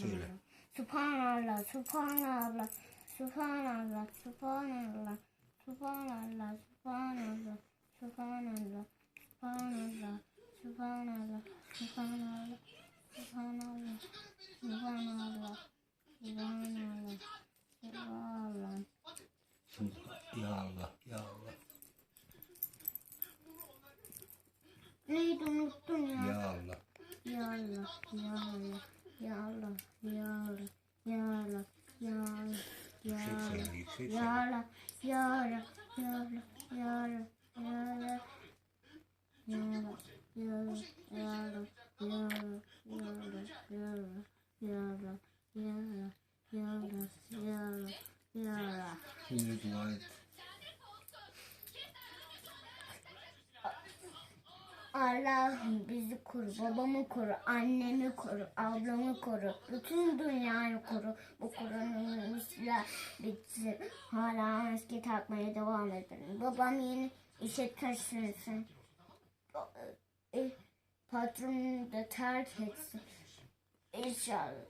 Söyle. Subhanallah, subhanallah, subhanallah, subhanallah, subhanallah, subhanallah, subhanallah, subhanallah, subhanallah, subhanallah, subhanallah, subhanallah, subhanallah, subhanallah. Subhan- Ya Allah, ya Allah, Neydi unuttun ya? Ya Allah, ya Allah, ya Allah, ya Allah, ya Allah, ya Allah, ya Yüksek Allah. söyle, yüksek Ya söyle. Allah, ya Allah, ya Allah, ya Allah, ya Allah. Ya Allah, ya Allah, ya Allah, ya Allah, ya Allah, ya Allah, ya Allah, ya Allah, ya Allah, ya Allah, ya Allah. Şimdi dua et. Allah'ım bizi koru, babamı koru, annemi koru, ablamı koru, bütün dünyayı koru. Bu koronavirüsler bitsin. Hala maske takmaya devam edelim. Babam yeni işe taşınsın. E, Patronunu da terk etsin. İnşallah.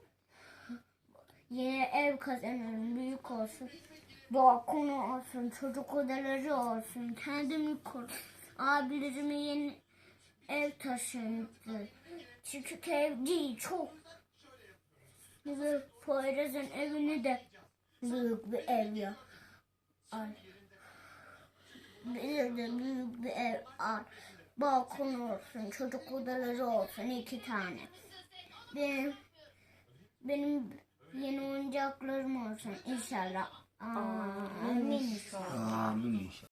Yeni ev kazanırım, büyük olsun. Balkonu olsun, çocuk odaları olsun, kendimi koru. Abilerime yeni ev taşındı. Küçük ev değil, çok. Ve Poyraz'ın evini de büyük bir ev ya. Ay. Bir de büyük bir ev al. Balkon olsun, çocuk odaları olsun iki tane. Benim, benim yeni oyuncaklarım olsun inşallah. Amin. Amin inşallah.